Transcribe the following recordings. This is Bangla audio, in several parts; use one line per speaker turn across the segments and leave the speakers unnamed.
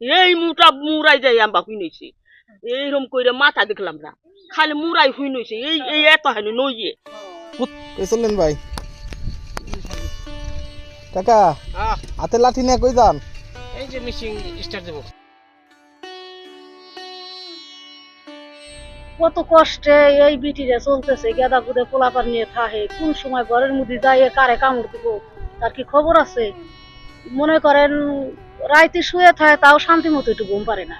এই মুটা মুরাই যাই আমরা হুই নইছি। এইরকম কইরে মাথা দেখলাম না। খালি মুরাই হুই নইছে। এই এই এত হানি নইয়ে।
কই চললেন ভাই। কাকা হাতে লাঠি নিয়ে কই যান?
এই যে মিশিং স্টার্ট দেবো।
কত কষ্টে এই বিটিরে চলতেছে গেদা গুদে পোলাপার নিয়ে থাহে কোন সময় ঘরের মধ্যে যাইয়ে কারে কামড় দিব? তার কি খবর আছে? মনে করেন, রাইতে শুয়ে থাকে, তাও শান্তি মতো একটু ঘুম পারে না।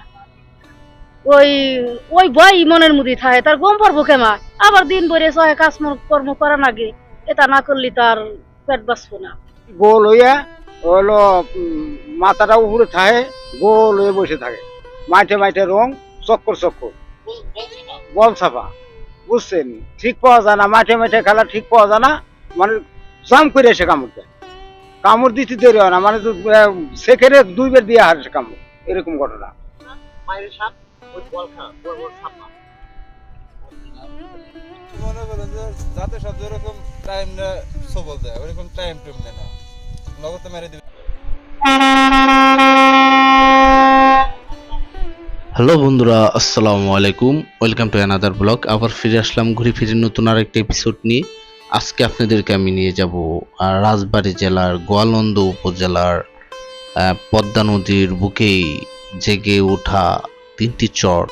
ওই ওই বই মনের মধ্যে থাকে, তার ঘুম পারব কেমা? আবার দিন ভরে সহে কাজ কর্ম করা নাগে এটা না করলে তার পেট বাঁচবো না।
গোল হইয়া হলো মাথাটা উপরে থাকে, গোল হয়ে বসে থাকে। মাঠে মাঠে রং, চক্কর চক্কর। বল ছাপা। বুঝছেন? ঠিক পাওয়া যায় না মাঠে মাঠে খেলা ঠিক পাওয়া যায় না মানে জাম করে এসে কামড় দেয়। কামড় দিতে দেরি হয় না। মানে সেকেন্ডে দুইবার দিয়ে হারে কামড়। এরকম ঘটনা।
মনে করেন যে যাতে সব যেরকম টাইম সবল দেয়। ওরকম টাইম টুম নেয় না। নগদ মেরে দিবে।
হ্যালো বন্ধুরা আসসালামু আলাইকুম। ওয়েলকাম টু অ্যানাদার ব্লগ আবার ফিরে আসলাম ঘুরে ফিরে নতুন আর একটা এপিসোড নিয়ে। আজকে আপনাদেরকে আমি নিয়ে যাব রাজবাড়ী জেলার গোয়ালন্দ উপজেলার পদ্মা নদীর বুকেই জেগে ওঠা তিনটি চর।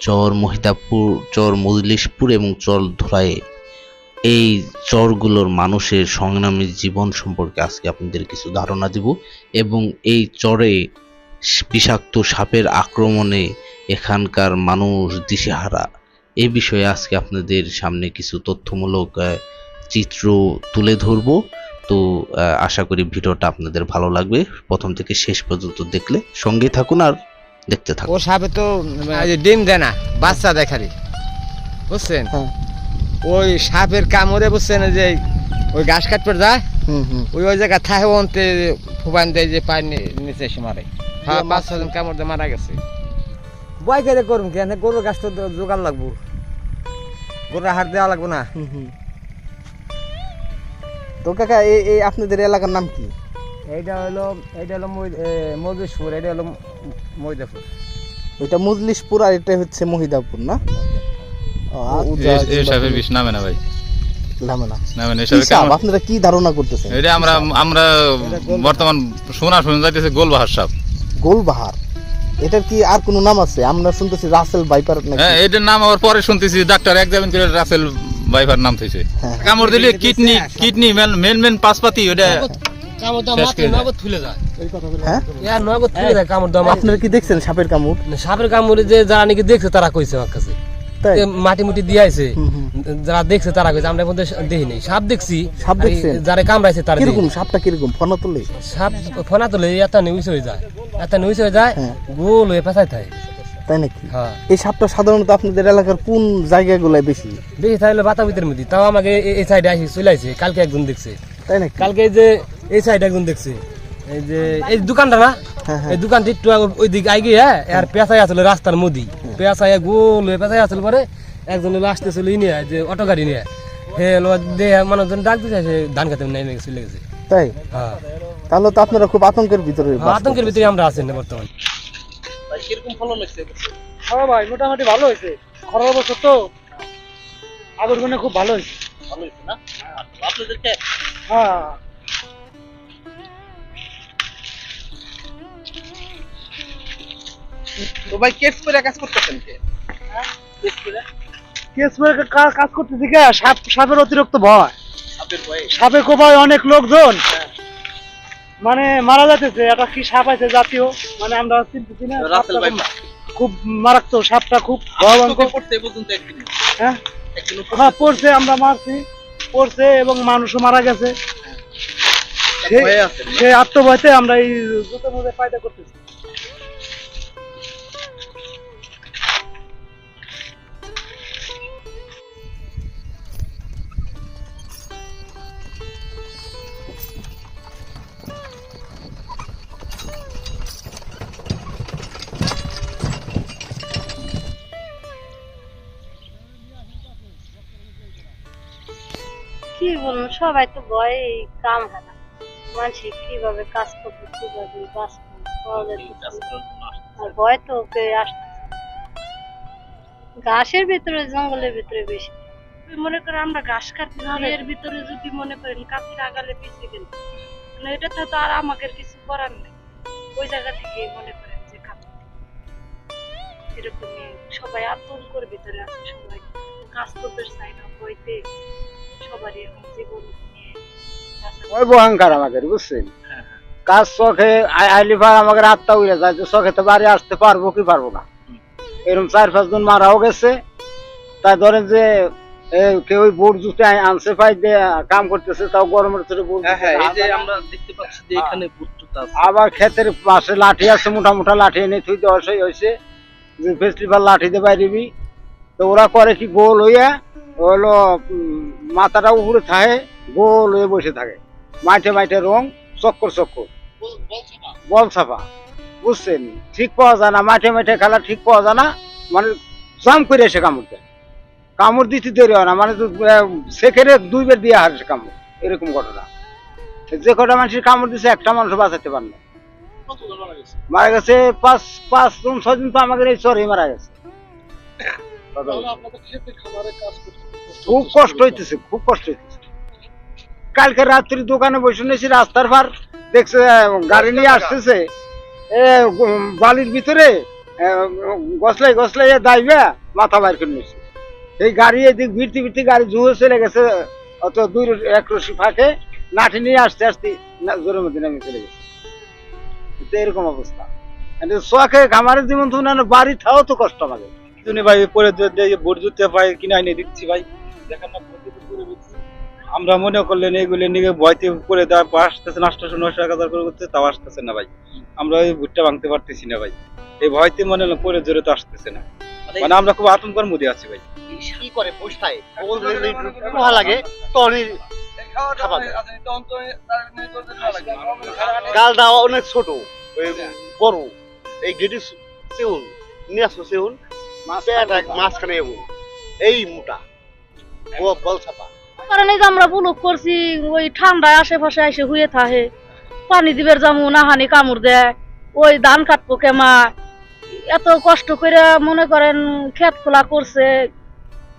চর মহিতাপুর, চর মজলিশপুর এবং চর ধরায়ে এই চরগুলোর মানুষের সংগ্রামী জীবন সম্পর্কে আজকে আপনাদের কিছু ধারণা দিব এবং এই চরে বিষাক্ত সাপের আক্রমণে এখানকার মানুষ দিশেহারা। এ বিষয়ে আজকে আপনাদের সামনে কিছু তথ্যমূলক চিত্র তুলে ধরব। তো আশা করি ভিডিওটা আপনাদের ভালো লাগবে। প্রথম থেকে শেষ পর্যন্ত দেখলে সঙ্গে থাকুন আর দেখতে থাকুন।
ও সাপে তো এই যে ডিম দেয় না বাচ্চা দেয় খালি। বুঝছেন?
হ্যাঁ।
ওই সাপের কামড়ে বুঝছেন যে ওই ঘাস কাটপে যায়?
হুম হুম।
ওই ওই জায়গা থাহে অন্তে ফুবান দেয় যে পায়ের নি- নিচে এসে মারে। হ্যাঁ পাঁচ ছজন কামড় দিয়ে মারা গেছে। বয় করে করুন কেন গরুর গাছ তো জোগাড় লাগবো। গরুর হাট দেওয়া লাগবো না।
হুম হুম। তো কাকা এই এই আপনাদের এলাকার নাম কি?
এইটা হলো এইটা হলো মজুসপুর এটা হলো মৈদাপুর
ওইটা মজলিশপুর আর এটা হচ্ছে মহিদাপুর না?
বিষ নামে ভাই।
আপনারা কি ধারণা করতেছেন?
এটা আমরা আমরা বর্তমান শোনা শুনে যাইতেছে গোলবাহার সাপ।
গোলবাহার? এটার কি আর কোনো নাম আছে? আমরা শুনতেছি রাসেল বাইপার
হ্যাঁ এটার নাম আবার পরে শুনতেছি ডাক্তার একজামিন করে রাসেল বাইফার নাম থইছে।
হ্যাঁ।
কামড় দিলে কিডনি কিডনি মেন মেন পাসপাতি ওটা
হ্যাঁ।
ইয়া নগদ তুলে যায়। কামড় দাম
আপনারা কি দেখছেন সাপের কামড়?
সাপের কামড়ে যে যারা নাকি দেখছে তারা কইছে আমার কাছে। মাটি মুটি দিয়ে আইছে
হুম, হুম।
যারা দেখছে তারা কইছে আমরা মধ্যে দেখি সাপ দেখছি
সাপ
যারা কামড়াইছে তারা
কীরকম
দেখিনি।
সাপটা কীরকম? ফনা তুলে?
সাপ ফোনা তুলে এত নিউজ হয়ে যায়। এত নিউজ হয়ে যায়
হ্যাঁ।
গোল হয়ে পেঁচাই থাকে
তাই নাকি?
হ্যাঁ।
এই সাপটা সাধারণত আপনাদের এলাকার কোন জায়গাগুলোয় বেশি?
বেশি বাতাবিতের মধ্যে। তাও আমাকে এই- সাইডে আসি চলে কালকে একজন দেখছে।
তাই নাকি?
কালকে যে এই সাইডে একজন দেখছে। এই যে এই দোকানটা না?
হ্যাঁ হ্যাঁ।
এই দোকানটি একটু ওই দিকে আর পেঁচাই আসলে রাস্তার মধ্যে পেঁচাই গোল হয়ে পেঁচাই আসলে পরে একজন আসতেছিল ই নিয়ে যে অটো গাড়ি নিয়ে। হে দেহে মানুষজন ডাক দিতে সে ধান খেতে নেমে চলে গেছে।
তাই?
হ্যাঁ।
তাহলে তো আপনারা খুব আতঙ্কের ভিতরে
আতঙ্কের ভিতরে আমরা আছি না বর্তমানে।
হ্যাঁ ভাই মোটামুটি ভালো হয়েছে। খরার বছর তো আগের গুণে খুব ভালো হয়েছে।
ভালো হইছে না? আপনাদেরকে
হ্যাঁ।
তো ভাই কেস করে কাজ করতেছেন কে?
কেস করে? কা- কাজ করতেছি কে? সাপ সাপের অতিরিক্ত ভয়।
সাপের ভয়ে?
সাপে কোপায় অনেক লোকজন। মানে মারা যাইতেছে একটা কি সাপ আছে জাতীয় মানে আমরা চিনতেছি না
রাসেল ভাই
খুব মারাত্মক সাপটা খুব ভয়ঙ্কর।
করতে পর্যন্ত একদিন
হ্যাঁ?
একদিন
হ্যাঁ পড়ছে আমরা মারছি পড়ছে এবং মানুষও মারা গেছে। সেই
ভয়ে
সে আত্মভয়তে আমরা এই জুতোর মধ্যে ফায়দা করতেছি।
বলব সবাই তো ভয়ে কাম হারা মানুষ কীভাবে কাজ করবে কীভাবে
পাওয়া যাচ্ছে আর ভয় তো ওকে আসতেছে। ঘাসের ভিতরে জঙ্গলের ভিতরে বেশি। মনে করেন আমরা ঘাস কাটতে এর ভিতরে যদি মনে করেন কাতির আগালে পিছিয়ে গেল মানে এটা তো আর আমাকে কিছু করার নেই। ওই জায়গা থেকে মনে করেন যে কাটতে এরকমই সবাই আতঙ্কর ভিতরে আছে সবাই। কাজ করতে চায় না বইতে সবারই এখন জীবন নিয়ে
ওই ভয়ঙ্কর আমাকে বুঝছেন? কাজ শখে আইলি ভাই আমাকে আত্মা উড়ে যায় যে শখে তো বাড়ি আসতে পারব কি পারব না। এরকম চার পাঁচ জন মারাও গেছে। তাই ধরেন যে কেউ বোর্ড জুতে আনছে পাই দিয়ে কাম করতেছে তাও গরমের ভিতরে বোর্ড
হ্যাঁ হ্যাঁ এই যে
আবার-
আমরা দেখতে পাচ্ছি যে এখানে
আবার ক্ষেতের পাশে লাঠি আছে মোটা মোটা লাঠি এনে থুই দেওয়া সেই হয়েছে। যে ফেস্টিভাল লাঠি দিয়ে বাইরেবি তো ওরা করে কি গোল হইয়া হলো মাথাটা উপরে থাকে গোল হয়ে বসে থাকে। মাঠে মাঠে রং চক্কর চক্কর। বল ছাপা বুঝছেন? ঠিক পাওয়া যায় না। মাঠে মাঠে খেলা ঠিক পাওয়া যায় না। মানে জাম করে এসে কামড় দেয়। কামড় দিতে দেরি হয় না। মানে সেকেন্ডে দুইবার দিয়ে হারছে কামড়। এরকম ঘটনা। যে কটা মানুষের কামড় দিছে একটা মানুষ বাঁচাতে পারে না। মারা গেছে? পাঁচ পাঁচ জন ছয় জন তো আমাদের এই চরে মারা গেছে। খুব কষ্ট হইতেছে খুব কষ্ট হইতেছে। কালকে রাত্রি দোকানে বসে নিয়েছি রাস্তার পার দেখছে গাড়ি নিয়ে আসতেছে। এ, বালির ভিতরে গসলাই গসলাই দাইবে মাথা বাইর করে নিয়েছে। এই গাড়ি এদিক ভিড়তে ভিড়তে গাড়ি জুয়ে চলে গেছে অত দুই র- এক রশি ফাঁকে লাঠি নিয়ে আসতে আসতে জোরের মধ্যে নেমে চলে গেছে। এরকম অবস্থা। শখে খামারের জীবন তো বাড়ি থাও তো কষ্ট আমাদের
ভাই পরে বোর্ড জুতে পাই কিনে এনে দিচ্ছি ভাই। দেখেন না করে দিচ্ছি। আমরা মনে করলেন এইগুলো নিয়ে ভয়তে করে দেওয়া আসতেছে না আটশো নশো এক হাজার করে করতে তাও আসতেছে না ভাই। আমরা ওই ভুট্টা ভাঙতে পারতেছি না ভাই। এই ভয়তে মনে হলো পরে জোরে তো আসতেছে না। মানে আমরা খুব আতঙ্কের মধ্যে আছি ভাই।
কি করে লাগে খাবার দেয়। অনেক ছোট বড় এই গেটি সেউন নিয়ে আসো সেউন মাঝখানে এই মোটা। ও বল ছাপা।
যে আমরা বুলুক করছি ওই ঠান্ডায় আশেপাশে এসে হুয়ে থাকে পানি দিবের জামু না হানি কামড় দেয়। ওই ধান কাটবো কেমা? এত কষ্ট করে মনে করেন ক্ষেত খোলা করছে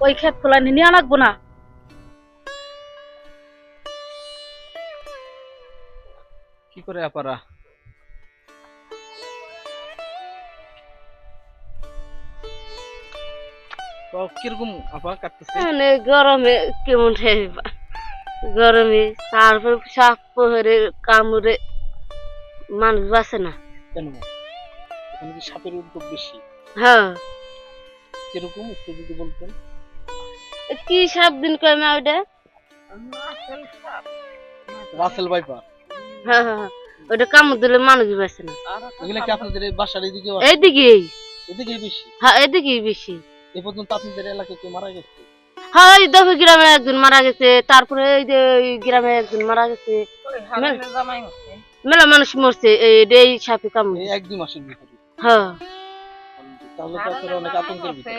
ওই ক্ষেত খোলা নিয়ে আনাকবো না।
কি করে আপারা তো কীরকম আপা কাটতেছে?
মানে গরমে কেমন গরমে তারপর সাপ পহরে কামড়ে মানুষ বাঁচে না।
কেন এখানে কি সাপের উদ্যোগ বেশি?
হ্যাঁ।
কীরকম একটু যদি বলতেন।
কি সাপ দিন কয় মা ওটা
রাসেল বাইপার
হ্যাঁ হ্যাঁ হ্যাঁ। ওটা কামড় দিলে মানুষ বাঁচে না।
এগুলো কি আপনাদের বাসার এদিকে এদিকেই বেশি?
হ্যাঁ এদিকেই বেশি।
এ পর্যন্ত আপনাদের এলাকায় কেউ মারা গেছে?
হ্যাঁ এই দেখো গ্রামে একজন মারা গেছে। তারপরে এই যে ওই গ্রামে একজন মারা গেছে। মেলা- মেলা মানুষ মরছে। এই এই সাপে কামড়।
এই এক দুই মাসের ভিতরে
হ্যাঁ।
তাহলে তো আপনারা অনেক আতঙ্কের ভিতরে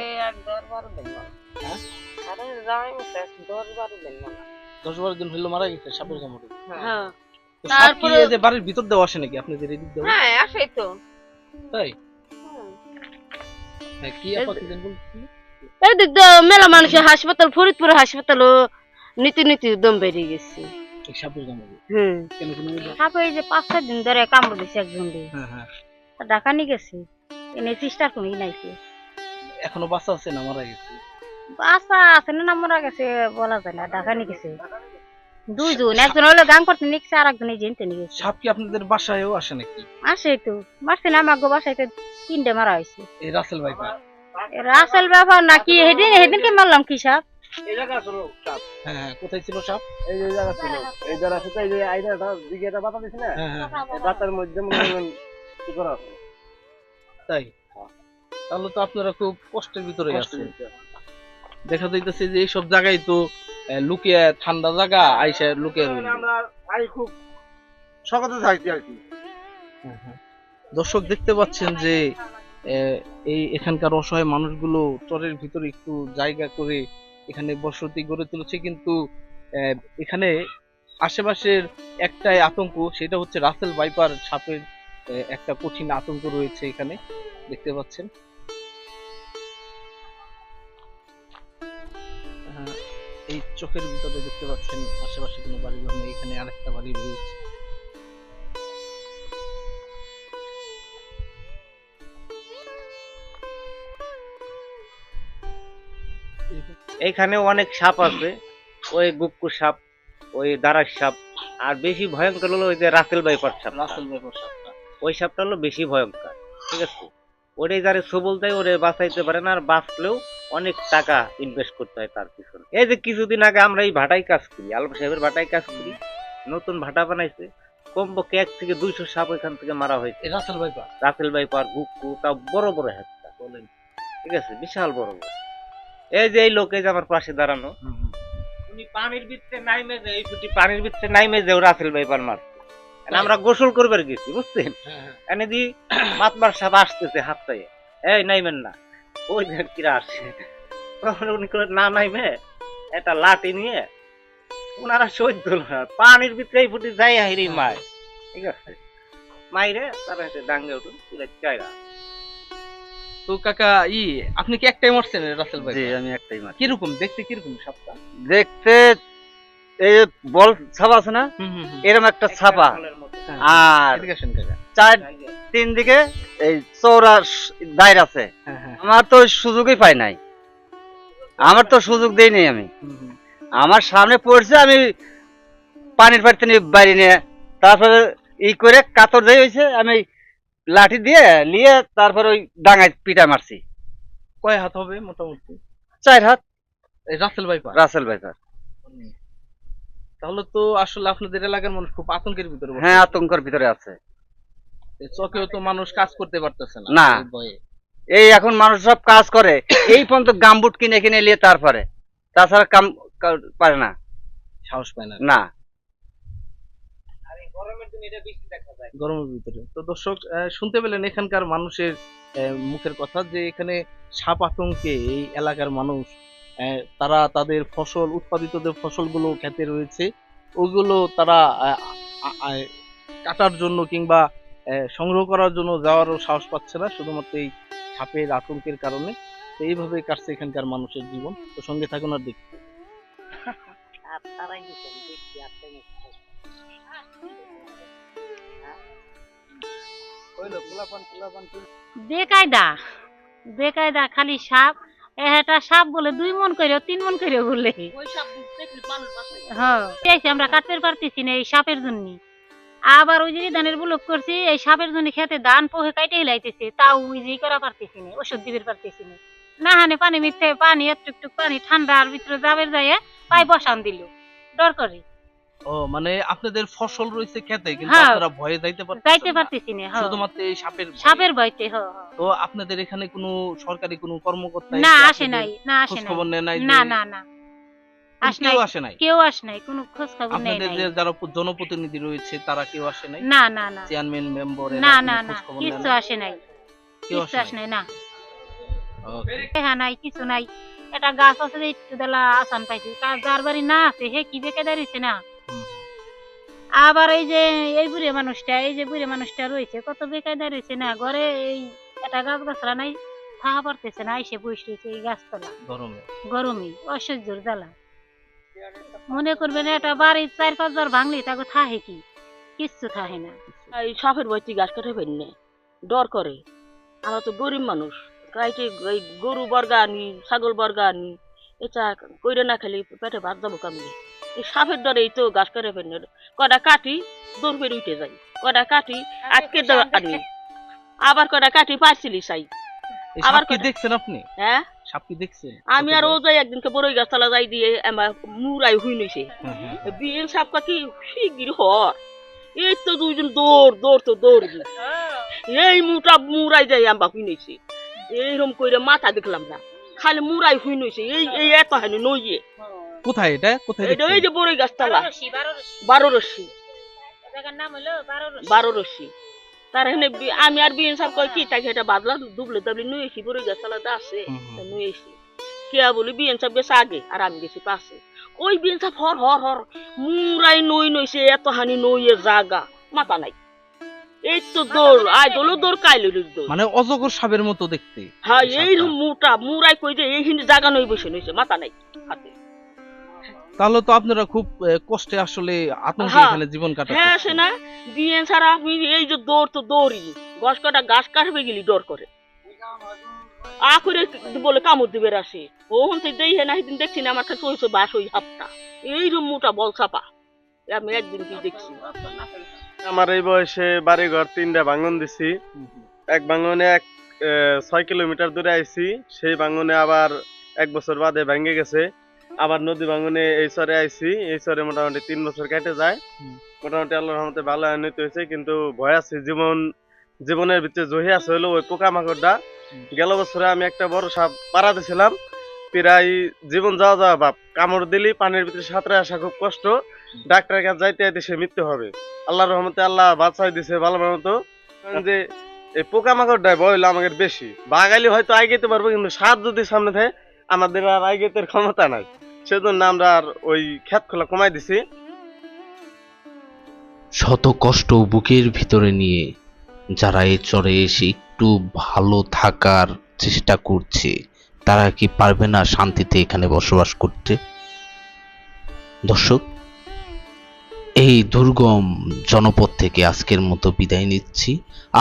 হ্যাঁ? দশ বারো দিন হইল মারা গেছে সাপের কামড়ে।
হ্যাঁ।
কি
তারপরে-
যে বাড়ির ভিতর দেওয়া আসে নাকি? আপনাদের এদিক দেওয়া?
হ্যাঁ আসেই তো।
তাই?
এদিক দিয়ে মেলা মানুষের হাসপাতাল ফরিদপুর হাসপাতালও নীতি নীতি দম বেরিয়ে গেছে।
সাপের
হুম। সাপে এই যে পাঁচ ছয় দিন ধরে কামড় দিছে একজন
হ্যাঁ হ্যাঁ।
ঢাকা নিয়ে গেছে। এনে চেষ্টার কোনো নাইছে
এখনও বাচ্চা আছে না মারা গেছে?
বাসা আছে না না মরা গেছে বলা যায় না ঢাকা নিয়ে গেছে। দুইজন একজন হলো গান করতে আর একজন এই জেনতে নিয়ে
সাপ কি আপনাদের বাসায়ও আসে নাকি?
আসে তো মারছে না আমার বাসায় তো তিনটে মারা হয়েছে।
এই রাসেল ভাইপার
রাসেল ব্যাপার নাকি সেদিন সেদিনকে মারলাম কি সাপ?
এই জায়গা ছিল সাপ।
হ্যাঁ হ্যাঁ কোথায় ছিল সাপ?
এই যে জায়গা ছিল। এই জায়গা সাথে এই যে আইনাটা দিকে একটা বাতা দিছে না?
হ্যাঁ
এই বাতার মধ্যে কি করা
তাই? তাহলে তো আপনারা খুব কষ্টের ভিতরে আছেন। দেখা যাইতেছে যে এইসব জায়গায় তো লুকিয়ে ঠান্ডা জায়গা আইসা লুকিয়ে রইল।
আমরা আই খুব সকতে থাকছি আর কি।
দর্শক দেখতে পাচ্ছেন যে এই এখানকার অসহায় মানুষগুলো চরের ভিতরে একটু জায়গা করে এখানে বসতি গড়ে তুলেছে কিন্তু এখানে আশেপাশের একটাই আতঙ্ক সেটা হচ্ছে রাসেল বাইপার সাপের একটা কঠিন আতঙ্ক রয়েছে এখানে দেখতে পাচ্ছেন। এই চোখের ভিতরে দেখতে পাচ্ছেন আশেপাশে কোনো বাড়ি ঘর নেই এখানে আরেকটা বাড়ি রয়েছে।
এইখানে অনেক সাপ আছে ওই গুক্কু সাপ ওই দারাস সাপ আর বেশি ভয়ঙ্কর হলো ওই যে রাসেল বাইপার সাপ
রাসেল ব্যাপার সাপটা।
ওই সাপটা হলো বেশি ভয়ঙ্কর ঠিক আছে? ওরে যারে সবল দেয় ওরে বাঁচাইতে পারে না আর বাঁচলেও অনেক টাকা ইনভেস্ট করতে হয় তার পিছনে। এই যে কিছুদিন আগে আমরা এই ভাটাই কাজ করি আলম সাহেবের ভাটাই কাজ করি নতুন ভাটা বানাইছে কমপক্ষে এক থেকে দুইশো সাপ এখান থেকে মারা হয়েছে।
রাসেল ব্যাপার
রাসেল বাইপার গুক্কু তাও বড় বড় হ্যাঁ বলেন। ঠিক আছে বিশাল বড় বড়। এই যে এই লোকে যে আমার পাশে দাঁড়ানো। উনি পানির ভিতরে নাইমে যে এই ফুটি পানির ভিতরে নাইমে যে রাসেল বাইপার মারছে। আমরা গোসল করবার গেছি বুঝছেন? এনে দি মাতবার সাপ আসতেছে হাত পায়ে। এই নাইমেন না। ওই কিরা আসছে। তখন উনি করে না নাইমে একটা লাঠি নিয়ে ওনারা সহ্য না। পানির ভিতরে এই ফুটি যাই হাইরি মায়। ঠিক আছে? মাইরে তার হাতে ডাঙ্গে উঠুন পুরো জায়গা
তো কাকা ই আপনি কি একটাই মারছেন রাসেল ভাই?
জি আমি একটাই মার
কীরকম দেখতে কীরকম সাপটা?
দেখতে এই বল ছাপা আছে না?
হুম হুম হুম।
এরকম একটা ছাপা। আর চার তিন দিকে এই চৌরা দায়ের আছে।
হ্যাঁ হ্যাঁ।
আমার তো সুযোগই পাই নাই। আমার তো সুযোগ দেই নাই আমি। আমার সামনে পড়ছে আমি পানির পাড়তে নিয়ে বাইরে নিয়ে তারপরে ই করে কাতর দেয় হয়েছে আমি লাঠি দিয়ে নিয়ে তারপর ওই ডাঙায় পিটা মারছি।
কয় হাত হবে মোটামুটি?
চার হাত।
রাসেল ভাইপার
রাসেল ভাই স্যার
তাহলে তো আসলে আপনাদের এলাকার মানুষ খুব আতঙ্কের ভিতরে
হ্যাঁ আতঙ্কের ভিতরে আছে।
এই চকেও তো মানুষ কাজ করতে পারতেছে না
না।
এই
এখন মানুষ সব কাজ করে। এই পর্যন্ত গামবুট কিনে কিনে নিয়ে তারপরে। তাছাড়া কাম পারে না।
সাহস পায় না।
না।
গরমের ভিতরে। তো দর্শক শুনতে পেলেন এখানকার মানুষের মুখের কথা যে এখানে সাপ আতঙ্কে এই এলাকার মানুষ তারা তাদের ফসল উৎপাদিত যে ফসলগুলো খেতে রয়েছে। ওগুলো তারা কাটার জন্য কিংবা আহ, সংগ্রহ করার জন্য যাওয়ারও সাহস পাচ্ছে না শুধুমাত্র এই সাপের আতঙ্কের কারণে। তো এইভাবে কাটছে এখানকার মানুষের জীবন। তো সঙ্গে থাকুন আর দেখুন
বেকায়দা বেকায়দা খালি সাপ। এটা সাপ বলে দুই মন করে তিন মন করে বলে। হ্যাঁ আমরা কাটতে পারতেছি না এই সাপের জন্য। আবার ওই যে ধানের বুলক করছি এই সাপের জন্য খেতে ধান পোহে কাইটে হিলাইতেছে তাও ওই যে করা পারতেছি না ওষুধ দিবে পারতেছি না। না হানে পানি মিথ্যে পানি একটু পানি ঠান্ডার ভিতরে যাবে যায় পাই বসান দিল। ডর করে।
ও মানে আপনাদের ফসল রয়েছে খেতে কিন্তু
হ্যাঁ।
আপনারা ভয়ে যাইতে পারতেছেন
যাইতে
না।
পারতেছি না হ্যাঁ।
শুধুমাত্র এই সাপের
সাপের ভয়তে হ হ।
তো আপনাদের এখানে কোনো সরকারি কোনো কর্মকর্তা
না আসে নাই না আসে
খবর নেয় নাই
না না না
কেউ আসে নাই
কেউ আস নাই কোনো খোঁজ খবর নেই
আপনাদের যারা জনপ্রতিনিধি রয়েছে তারা কেউ আসে নাই
না না না
চেয়ারম্যান মেম্বার
না না না কিছু আসে নাই
কেউ
কিছু
আসে
নাই না. হ্যাঁ নাই কিছু নাই এটা গাছ আছে একটু দেলা আসান পাইছে যার বাড়ি না আছে হে কি বেঁকে দাঁড়িয়েছে না। আবার এই যে এই বুড়ে মানুষটা এই যে বুড়ে মানুষটা রয়েছে কত বেকায় দাঁড়িয়েছে না? ঘরে এই একটা গাছ গাছরা নাই থাকা পারতেছে না এসে বসে রয়েছে এই গাছতলা।
গরমে।
গরমে অসহ্যর জ্বালা। মনে করবেন এটা বাড়ির চার পাঁচ বার ভাঙলি তাকে থাহে কি? কিচ্ছু থাহে না।
এই সাপের ভয়তে গাছ কাটে ফেলনে ডর করে। আমরা তো গরিব মানুষ গাইতে এই গরু বর্গা আনি ছাগল বর্গা আনি এটা কইরে না খেলে পেটে ভাত যাব কামড়ে এই সাপের ডরেই তো গাছ কাটে ফেলনে কটা কাটি দৌড় ফেরে উঠে যাই। কটা কাটি আজকে দ- আনি আবার কটা কাটি পারছিলি চাই
এই
আবার
কি দেখছেন আপনি?
হ্যাঁ?
সাপ কি দেখছেন
আমি আর ও যাই একদিনকে বড়ই গাছতলা যাই দিয়ে আমার মুরাই হুই নইছে। বিয়ের সাপ কাকি শিগগির হর এই তো দুইজন দৌড় দৌড় তো দৌড়বি এই মুটা মুরাই যাই আম্বা হুই নইছে। এইরকম কইরে মাথা দেখলাম না। খালি মুরাই হুই নইছে। এই এই এত হানি নইয়ে।
কোথায় এটা? কোথায়
এই
দেখছেন?
যে বড়ই গাছতলা
বারো
রশ্মি
বারো
রশ্মি তার এখানে আমি আর সাপ কই কি তাকে এটা বাদলা দুবলে দাবলি নুয়েছি বড়ই গাছতলা আছে কেয়া বলি বিয়েন সাপ গেছে আগে আর আমি গেছি পাশে। ওই বিয়েন সাপ হর হর হর মুরাই নই নইছে এত হানি নইয়ে জাগা মাথা নাই। এই তো দৌড় আয় দোলো দৌড় কাইলো দৌড়
মানে অজগর সাপের মতো দেখতে।
হ্যাঁ এই মোটা মুরাই কই যে এই হিন্দি জাগা নই বসে নইছে মাথা নাই হাতে।
তাহলে তো আপনারা খুব কষ্টে আসলে আতঙ্কে
হ্যাঁ।
এখানে জীবন কাটাতে
হ্যাঁ সে না দিয়ে ছাড়া আমি এই যে দৌড় তো দৌড়ি গাছ কাটা গাছ কাটবে গেলি ডর করে। আ করে বলে কামড় দিবে আসে ও হন্তে দেই হে না সেদিন দেখছি না আমার কাছে হয়েছে বাস ওই হাতটা। এই রকম মোটা বল চাপা আমি একদিন কি দেখছি।
আমার এই বয়সে বাড়ি ঘর তিনটা ভাঙন দিছি। এক ভাঙনে এক আহ, ছয় কিলোমিটার দূরে আইছি সেই ভাঙনে আবার এক বছর বাদে ভেঙে গেছে। আবার নদী ভাঙনে এই সরে আইছি এই চরে মোটামুটি তিন বছর কেটে যায়। মোটামুটি আল্লাহর রহমতে ভালো উন্নতি হয়েছে কিন্তু ভয় আছে জীবন জীবনের ভিতরে জহি আছে হলো ওই পোকামাকড়টা। গেল বছরে আমি একটা বড় সাপ পাড়া দিছিলাম প্রায় জীবন যাওয়া যাওয়া ভাব কামড় দিলি পানির ভিতরে সাঁতরে আসা খুব কষ্ট ডাক্তারের কাছে যাইতে যাইতে সে মৃত্যু হবে। আল্লাহর রহমতে আল্লাহ বাঁচাই দিছে ভালো মতো। কারণ যে এই পোকামাকড়টাই ভয় হলো আমাদের বেশি। বাগাইলে হয়তো আইগেতে পারব কিন্তু সাপ যদি সামনে থাকে আমাদের আর আইগেতের ক্ষমতা নাই। সেজন্য আমরা আর ওই খ্যাত খোলা কমাই দিছি।
শত কষ্ট বুকের ভিতরে নিয়ে যারা এ চরে এসে একটু ভালো থাকার চেষ্টা করছে, তারা কি পারবে না শান্তিতে এখানে বসবাস করতে? দর্শক এই দুর্গম জনপদ থেকে আজকের মতো বিদায় নিচ্ছি।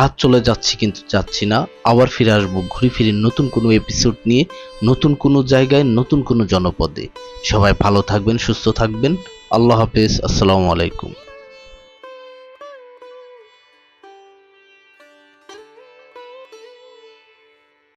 আজ চলে যাচ্ছি কিন্তু যাচ্ছি না। আবার ফিরে আসব ঘুরে ফিরে নতুন কোনো এপিসোড নিয়ে, নতুন কোনো জায়গায়, নতুন কোনো জনপদে। সবাই ভালো থাকবেন, সুস্থ থাকবেন। আল্লাহ হাফেজ। আসসালামু আলাইকুম।